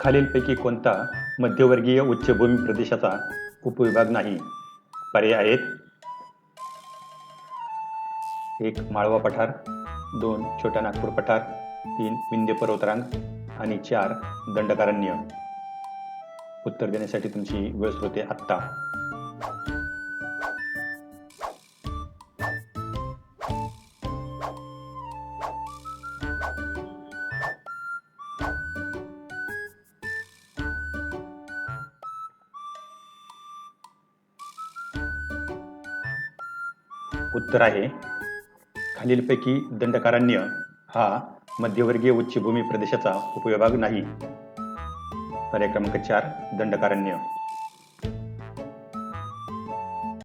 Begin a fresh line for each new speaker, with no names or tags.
खालीलपैकी कोणता मध्यवर्गीय उच्चभूमी प्रदेशाचा उपविभाग नाही? पर्याय आहेत. एक माळवा पठार दोन छोटा नागपूर पठार तीन विंध्य पर्वतरांग आणि चार दंडकारण्य. उत्तर देण्यासाठी तुमची वेळ सुरू होते आत्ता. उत्तर आहे. खालीलपैकी दंडकारण्य हा मध्यवर्गीय उच्चभूमी प्रदेशाचा उपविभाग नाही. पर्याय क्रमांक चार दंडकारण्य.